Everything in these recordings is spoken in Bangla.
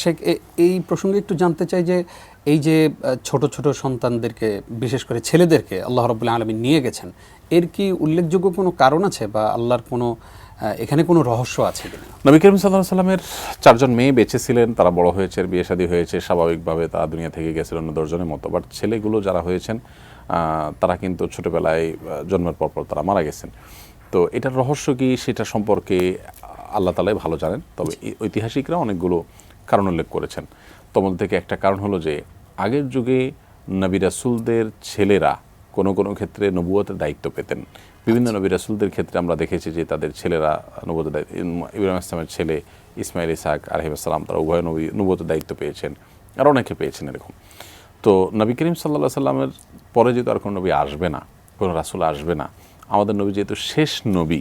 সে এই প্রসঙ্গে একটু জানতে চাই যে এই যে ছোট ছোট সন্তানদেরকে বিশেষ করে ছেলেদেরকে আল্লাহ রবুল্লাহ আলমী নিয়ে গেছেন এর কি উল্লেখযোগ্য কোনো কারণ আছে বা আল্লাহর কোনো এখানে কোনো রহস্য আছে কিনা? নবী করিম সাল্লাহ সাল্লামের চারজন মেয়ে বেঁচে ছিলেন তারা বড় হয়েছে বিয়ে শাদী হয়েছে স্বাভাবিকভাবে তারা দুনিয়া থেকে গেছিল অন্য দশজনের মতো। বাট ছেলেগুলো যারা হয়েছেন তারা কিন্তু ছোটবেলায় জন্মের পর পর তারা মারা গেছেন। তো এটার রহস্য কি সেটা সম্পর্কে আল্লাহ তালাই ভালো জানেন। তবে ঐতিহাসিকরা অনেকগুলো কারণ উল্লেখ করেছেন। তোমার থেকে একটা কারণ হলো যে আগের যুগে নবী রাসুলদের ছেলেরা কোনো কোনো ক্ষেত্রে নবুয়তের দায়িত্ব পেতেন। বিভিন্ন নবী রাসুলদের ক্ষেত্রে আমরা দেখেছি যে তাদের ছেলেরা নবুয়তের দায়িত্ব ইব্রাহিম ইসলামের ছেলে ইসমাইল ইসাক আলহিমাসাল্লাম তারা উভয় নবী নবুয়তের দায়িত্ব পেয়েছেন আর অনেকে পেয়েছেন এরকম। তো নবী করিম সাল্লা সাল্লামের পরে যেহেতু আর কোনো নবী আসবে না কোনো রাসুল আসবে না আমাদের নবী যেহেতু শেষ নবী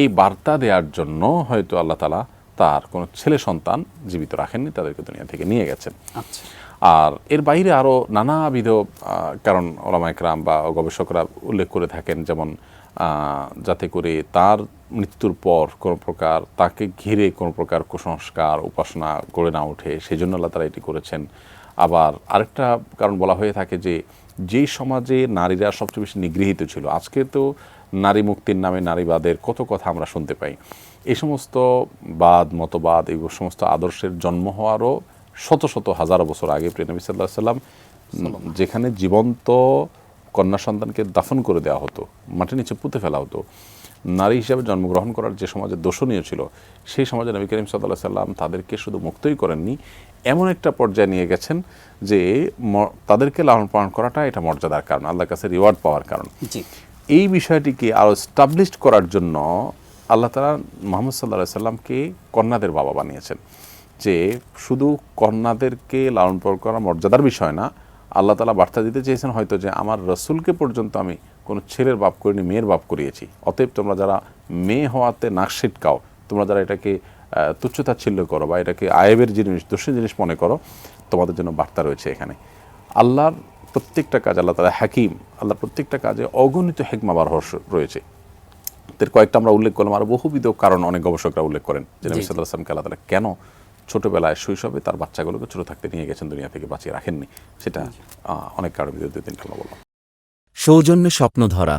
এই বার্তা দেওয়ার জন্য হয়তো আল্লাহ তালা তার কোনো ছেলে সন্তান জীবিত রাখেননি তাদেরকে দুনিয়া থেকে নিয়ে গেছেন আচ্ছা। আর এর বাইরে আরও নানাবিধ কারণ ওলামাইকরাম বা গবেষকরা উল্লেখ করে থাকেন যেমন যাতে করে তার মৃত্যুর পর কোনো প্রকার তাকে ঘিরে কোনো প্রকার কুসংস্কার উপাসনা গড়ে না ওঠে সেই জন্য আল্লাহ তারা এটি করেছেন। আবার আরেকটা কারণ বলা হয়ে থাকে যে যেই সমাজে নারীরা সবচেয়ে বেশি নিগৃহীত ছিল আজকে তো নারী মুক্তির নামে নারীবাদের কত কথা আমরা শুনতে পাই। এই সমস্ত বাদ মতবাদ এই সমস্ত আদর্শের জন্ম হওয়ারও শত শত হাজার বছর আগে প্রিয়নবী সাল্লাহ সাল্লাম যেখানে জীবন্ত কন্যা সন্তানকে দাফন করে দেওয়া হতো মাটির নিচে পুঁতে ফেলা হতো। নারী হিসাবে জন্মগ্রহণ করার যে সমাজে দোষণীয় ছিল সেই সমাজে নবী করিম সাল্লাহ সাল্লাম তাদেরকে শুধু মুক্তই করেননি এমন একটা পর্যায়ে নিয়ে গেছেন যে ম- তাদেরকে লালন পালন করাটা এটা মর্যাদার কারণ আল্লাহর কাছে রিওয়ার্ড পাওয়ার কারণ। জি। এই বিষয়টিকে আরও স্টাবলিশড করার জন্য আল্লাহ তালা মোহাম্মদ সাল্লাহ সাল্লামকে কন্যাদের বাবা বানিয়েছেন। যে শুধু কন্যাদেরকে লালন পালন করা মর্যাদার বিষয় না, আল্লাহ তালা বার্তা দিতে চেয়েছেন হয়তো যে, আমার রসুলকে পর্যন্ত আমি কোনো ছেলের বাপ করিনি, মেয়ের বাপ করিয়েছি। অতএব তোমরা যারা মেয়ে হওয়াতে নাক ছিটকাও, তোমরা যারা এটাকে তুচ্ছতাচ্ছিল্য করো বা এটাকে আয়েবের জিনিস, দোষের জিনিস মনে করো, তোমাদের জন্য বার্তা রয়েছে এখানে। আল্লাহর প্রত্যেকটা কাজ আল্লাহ তালা হাকিম আল্লাহ প্রত্যেকটা কাজে অগণিত হেকমা বা রহস্য রয়েছে। এর কয়েকটা আমরা উল্লেখ করলাম আর বহুবিধ কারণ অনেক গবেষকরা উল্লেখ করেন। যে নবী। সাল্লাহ আসলামকে আল্লাহ তালা কেন ছোটোবেলায় শৈশবে তার বাচ্চাগুলোকে ছোট থাকতে নিয়ে গেছেন দুনিয়া থেকে বাঁচিয়ে রাখেননি? সেটা অনেক কারণ বিরোধী দিন বললাম সৌজন্যে স্বপ্ন ধরা